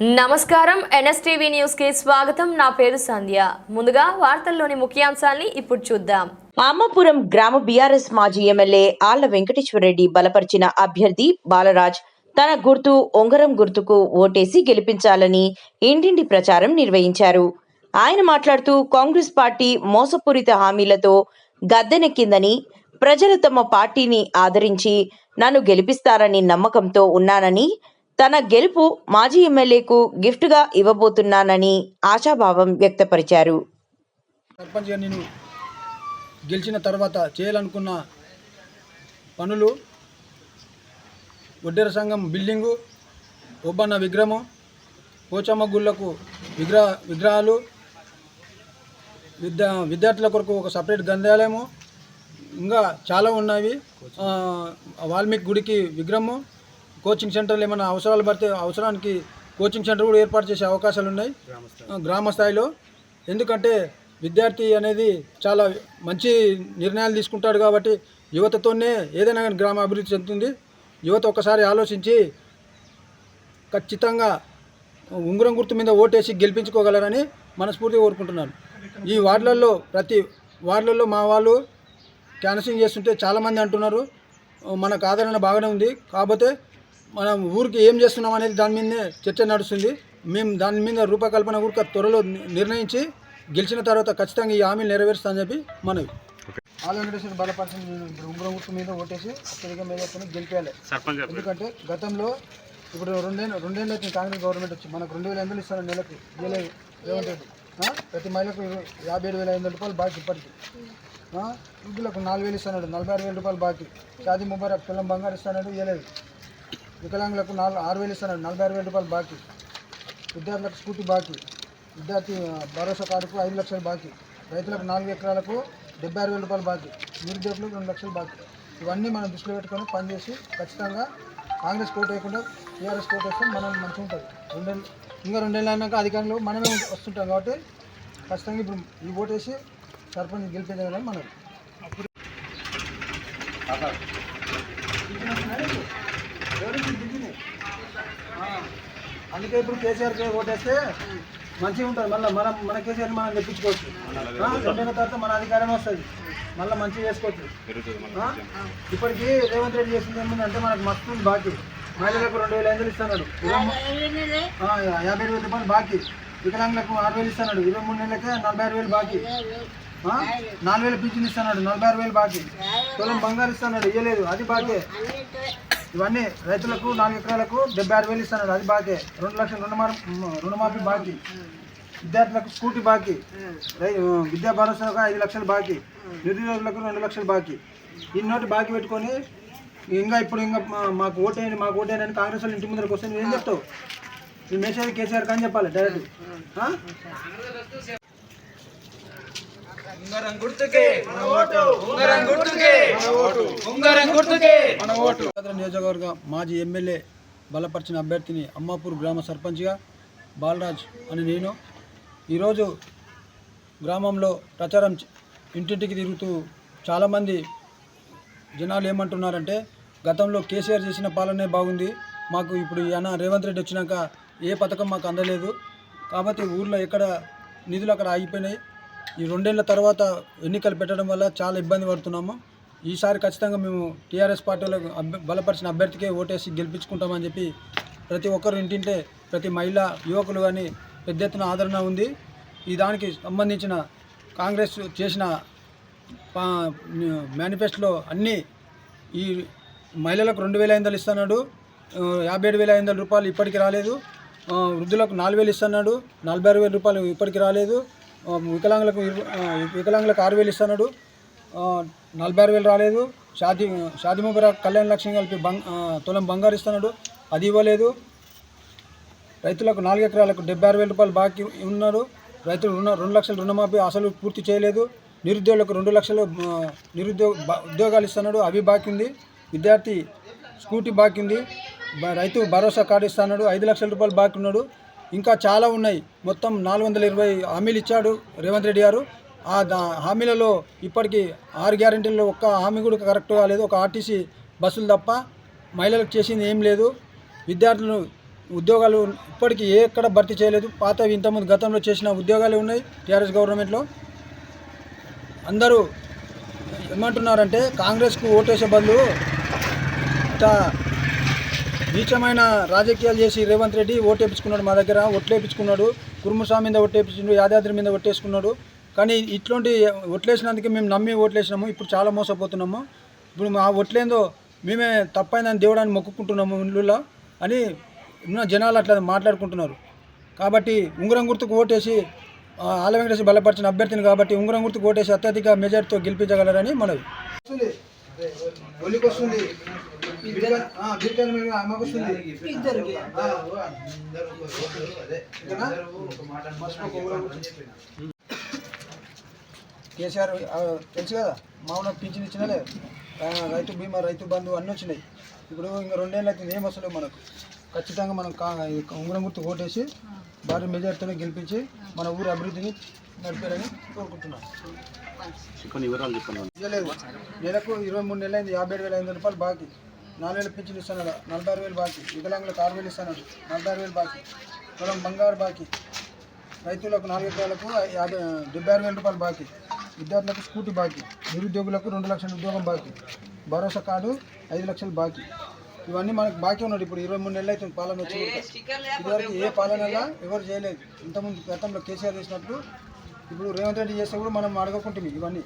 నమస్కారం. ఎన్ఎస్టీవీ న్యూస్కి స్వాగతం. నా పేరు సంధ్య. ముందుగా వార్తల్లోని ముఖ్యాంశాల్ని ఇప్పుడు చూద్దాం. అమ్మపురం గ్రామ బీఆర్ఎస్ మాజీ ఎమ్మెల్యే ఆళ్ళ వెంకటేశ్వరరెడ్డి బలపరిచిన అభ్యర్థి బాలరాజ్ తన గుర్తు ఉంగరం గుర్తుకు ఓటేసి గెలిపించాలని ఇంటింటి ప్రచారం నిర్వహించారు. ఆయన మాట్లాడుతూ కాంగ్రెస్ పార్టీ మోసపూరిత హామీలతో గద్దెనెక్కిందని ప్రజలు తమ పార్టీని ఆదరించి నన్ను గెలిపిస్తారని నమ్మకంతో ఉన్నానని తన గెలుపు మాజీ ఎమ్మెల్యేకు గిఫ్ట్గా ఇవ్వబోతున్నానని ఆశాభావం వ్యక్తపరిచారు. సర్పంచ్గా నేను గెలిచిన తర్వాత చేయాలనుకున్న పనులు ఒడ్డెర సంఘం బిల్డింగు ఒబ్బన్న విగ్రహము పోచమ్మ గుళ్ళకు విగ్రహ విగ్రహాలు విద్యా విద్యార్థుల కొరకు ఒక సపరేట్ గ్రంథాలయము ఇంకా చాలా ఉన్నవి. వాల్మీకి గుడికి విగ్రహము కోచింగ్ సెంటర్లు ఏమైనా అవసరాలు పడితే అవసరానికి కోచింగ్ సెంటర్ కూడా ఏర్పాటు చేసే అవకాశాలు ఉన్నాయి. గ్రామ స్థాయిలో ఎందుకంటే విద్యార్థి అనేది చాలా మంచి నిర్ణయాలు తీసుకుంటాడు కాబట్టి యువతతోనే ఏదైనా కానీ గ్రామ అభివృద్ధి చెందుతుంది. యువత ఒకసారి ఆలోచించి ఖచ్చితంగా ఉంగరం గుర్తు మీద ఓటేసి గెలిపించుకోగలరని మనస్ఫూర్తిగా కోరుకుంటున్నాను. ఈ వార్డులలో ప్రతి వార్డులలో మా వాళ్ళు క్యాన్సింగ్ చేస్తుంటే చాలామంది అంటున్నారు. మనకు ఆదరణ బాగానే ఉంది. కాకపోతే మనం ఊరికి ఏం చేస్తున్నాం అనేది దాని మీదనే చర్చ నడుస్తుంది. మేము దాని మీద రూపకల్పన కూడా త్వరలో నిర్ణయించి గెలిచిన తర్వాత ఖచ్చితంగా ఈ హామీలు నెరవేరుస్తామని చెప్పి మనవి. ఆల్ వెంకటేశ్వర బలపరిచిన ఉంగరం గుర్తు మీద ఓటేసి అత్యధిక మీద గెలిపేయాలి. ఎందుకంటే గతంలో ఇప్పుడు రెండేళ్ళు రెండేళ్ళు వచ్చింది కాంగ్రెస్ గవర్నమెంట్ వచ్చి మనకు రెండు వేల ఎనిమిది ఇస్తాను నెలకు ఇవ్వలేదు రేవంత్ రెడ్డి ఆ? ప్రతి మహిళకు యాభై ఏడు వేల ఐదు వందల రూపాయలు బాకీ ఇప్పటికి? వృద్ధులకు నాలుగు వేలు ఇస్తున్నాడు నలభై ఆరు వేల రూపాయలు బాకీ. షాదీ ముబారక్ పిల్లం బంగారు ఇస్తున్నాడు ఇవ్వలేదు వికలాంగులకు నాలుగు ఆరు వేలు ఇస్తున్నారు. నలభై ఆరు వేల రూపాయలు బాకీ. విద్యార్థులకు స్కూటీ బాకీ. విద్యార్థి భరోసా కార్డుకు ఐదు లక్షలు బాకీ. రైతులకు నాలుగు ఎకరాలకు డెబ్బై ఆరు వేల రూపాయలు బాకీ. నిరుద్యోగులకు రెండు లక్షలు బాకీ. ఇవన్నీ మనం దృష్టిలో పెట్టుకొని పనిచేసి ఖచ్చితంగా కాంగ్రెస్ కోట్ వేయకుండా టీఆర్ఎస్ కోట్ వేస్తే మనం మంచిగా ఉంటుంది రెండేళ్ళు ఇంకా రెండేళ్ళు అయినాక అధికారంలో మనమే వస్తుంటాం కాబట్టి ఖచ్చితంగా ఇప్పుడు ఈ ఓటు వేసి సర్పంచ్ గెలిపించాలని మనం. అందుకే ఇప్పుడు కేసీఆర్కి ఓటేస్తే మంచిగా ఉంటుంది. మళ్ళీ మనం మన కేసీఆర్ మనం తెప్పించుకోవచ్చు. రెండేళ్ళ తర్వాత మన అధికారం వస్తుంది. మళ్ళీ మంచిగా చేసుకోవచ్చు? ఇప్పటికీ రేవంత్ రెడ్డి చేసింది ఏముందంటే మనకు మస్తు ఉంది బాకీ. మహిళలకు రెండు వేల ఐదు ఇస్తున్నాడు. యాభై వేల రూపాయలు బాకీ. వికలాంగులకు ఆరు వేలు ఇస్తున్నాడు. ఇరవై మూడు నెలలకే నలభై ఆరు వేలు బాకీ? నాలుగు వేలు పింఛన్ ఇస్తున్నాడు. నలభై ఆరు వేలు బాకీ. తులం బంగారు ఇస్తున్నాడు. ఇవ్వలేదు అది బాకే. ఇవన్నీ రైతులకు నాలుగు ఎకరాలకు డెబ్బై ఆరు వేలు ఇస్తున్నారు అది బాకే. రెండు లక్షల రుణమా రుణమాఫీ బాకీ. విద్యార్థులకు స్కూటీ బాకీ. రై- విద్యా భరోసాకు ఐదు లక్షలు బాకీ. నిరుద్యోగులకు రెండు లక్షలు బాకీ. ఇన్నోటి బాకీ పెట్టుకొని ఇంకా ఇప్పుడు ఇంకా మా- మాకు ఓటేయండి మాకు ఓటేయండి అని కాంగ్రెస్ వాళ్ళు ఇంటి ముందరకు వస్తే ఏం చెప్తావు? ఈ మెసేజ్ కేసీఆర్ కానీ చెప్పాలి డైరెక్ట్. ఉంగరం గుర్తుకే మన ఓటు. ఉంగరం గుర్తుకే మన ఓటు. ఉంగరం గుర్తుకే మన ఓటు. నియోజకవర్గ మాజీ ఎమ్మెల్యే బలపరిచిన అభ్యర్థిని అమ్మాపూర్ గ్రామ సర్పంచ్గా బాలరాజ్ అని నేను ఈరోజు గ్రామంలో ప్రచారం ఇంటింటికి తిరుగుతూ చాలామంది జనాలు ఏమంటున్నారంటే గతంలో కేసీఆర్ చేసిన పాలనే బాగుంది. మాకు ఇప్పుడు అన్న రేవంత్ రెడ్డి వచ్చినాక ఏ పథకం మాకు అందలేదు. కాబట్టి ఊర్లో ఎక్కడ నిధులు అక్కడ ఆగిపోయినాయి. ఈ రెండేళ్ళ తర్వాత ఎన్నికలు పెట్టడం వల్ల చాలా ఇబ్బంది పడుతున్నాము. ఈసారి ఖచ్చితంగా మేము టీఆర్ఎస్ పార్టీలో అభ్య- బలపరిచిన అభ్యర్థికే ఓటేసి గెలిపించుకుంటామని చెప్పి ప్రతి ఒక్కరు ఇంటింటే ప్రతి మహిళ యువకులు కానీ పెద్ద ఎత్తున ఆదరణ ఉంది. ఈ దానికి సంబంధించిన కాంగ్రెస్ చేసిన మేనిఫెస్టోలో అన్నీ ఈ మహిళలకు రెండు వేల ఐదు ఇస్తున్నాడు. యాభై ఏడు వేల ఐదు వందల రూపాయలు ఇప్పటికి రాలేదు. వృద్ధులకు నాలుగు వేలు ఇస్తున్నాడు. నలభై ఆరు వేల రూపాయలు ఇప్పటికి రాలేదు. వికలాంగులకు వికలాంగులకు ఆరు వేలు ఇస్తున్నాడు. నలభై ఆరు వేలు రాలేదు. షాదీ షాది ముబారక్ కళ్యాణ లక్ష్యం కలిపి బంగ్ తులం బంగారు ఇస్తున్నాడు. అది ఇవ్వలేదు. రైతులకు నాలుగు ఎకరాలకు డెబ్బై ఆరు వేల రూపాయలు బాకీ ఉన్నారు రైతులు రుణ రెండు లక్షల రుణమాఫీ అసలు పూర్తి చేయలేదు. నిరుద్యోగులకు రెండు లక్షలు నిరుద్యోగ ఉద్యోగాలు ఇస్తున్నాడు. అవి బాకీ ఉంది. విద్యార్థి స్కూటీ బాకీ ఉంది. రైతు భరోసా కార్డు ఇస్తున్నాడు. ఐదు లక్షల రూపాయలు బాకీ ఉన్నాడు. ఇంకా చాలా ఉన్నాయి. మొత్తం నాలుగు వందల ఇరవై హామీలు ఇచ్చాడు రేవంత్ రెడ్డి గారు. ఆ హామీలలో ఇప్పటికీ ఆరు గ్యారెంటీల్లో ఒక్క హామీ కూడా కరెక్ట్ కాలేదు. ఒక ఆర్టీసీ బస్సులు తప్ప మహిళలకు చేసింది ఏం లేదు. విద్యార్థులు ఉద్యోగాలు ఇప్పటికీ ఏ ఎక్కడ భర్తీ చేయలేదు. పాత ఇంతకుముందు గతంలో చేసిన ఉద్యోగాలు ఉన్నాయి టీఆర్ఎస్ గవర్నమెంట్లో. అందరూ ఏమంటున్నారంటే కాంగ్రెస్కు ఓటేసే బదులు ఇంత నీచమైన రాజకీయాలు చేసి రేవంత్ రెడ్డి ఓటేపించుకున్నాడు మా దగ్గర ఒట్లేపించుకున్నాడు. కుర్మస్వామి మీద ఒట్టేపించిండు యాదాద్రి మీద ఒట్టేసుకున్నాడు. కానీ ఇట్లాంటి ఒట్లేసినందుకే మేము నమ్మి ఓట్లేసినాము. ఇప్పుడు చాలా మోసపోతున్నాము. ఇప్పుడు మా ఒట్లేందో మేమే తప్పైందని దేవుడాన్ని మొక్కుకుంటున్నాము ఇళ్ళలో అని ఉన్న జనాలు అట్లా మాట్లాడుకుంటున్నారు. కాబట్టి ఉంగరం గుర్తుకు ఓటేసి ఆల వెంకటేశ్వర బలపరిచిన అభ్యర్థిని కాబట్టి ఉంగరం గుర్తుకు ఓటేసి అత్యధిక మెజార్టీతో గెలిపించగలరని మనవి. ఒలికి వస్తుంది ఇద్దరికి. కేసీఆర్ ఆ, తెలుసు కదా? మామూలు పింఛన్ ఇచ్చినలే ఆ, రైతు బీమా రైతు బంధు అన్నీ వచ్చినాయి. ఇప్పుడు ఇంకా రెండేళ్ళు అయితే ఏం వస్తలేవు మనకు. ఖచ్చితంగా మనం కా ఉంగరం గుర్తు ఓటేసి భారీ మెజార్టీతో గెలిపించి మన ఊరు అభివృద్ధిని నడిపారని కోరుకుంటున్నాం. ఇవ్వలేదు నెలకు ఇరవై మూడు నెలలు అయింది యాభై ఏడు వేల ఐదు రూపాయలు బాకీ. నాలుగు వేలు పింఛన్ ఇస్తున్నాడు నలభై ఆరు వేలు బాకీ. వికలాంగులకు ఆరు వేలు ఇస్తున్నాడు నలభై ఆరు వేలు బాకీ. పొలం బంగారు బాకీ. రైతులకు నాలుగు ఎకరాలకు యాభై డెబ్బై ఆరు వేల రూపాయలు బాకీ. విద్యార్థులకు స్కూటీ బాకీ. నిరుద్యోగులకు రెండు లక్షల ఉద్యోగం బాకీ. భరోసా కార్డు ఐదు లక్షలు బాకీ. ఇవన్నీ మనకు బాకీ ఉన్నాడు ఇప్పుడు ఇరవై మూడు నెలలు అవుతుంది పాలన వచ్చి ఇదివరకు ఏ పాలనలా ఎవరు చేయలేదు. ఇంతకుముందు గతంలో కేసీఆర్ చేసినప్పుడు ఇప్పుడు రేవంత్ రెడ్డి చేస్తే కూడా మనం అడగకుంటుంది ఇవన్నీ.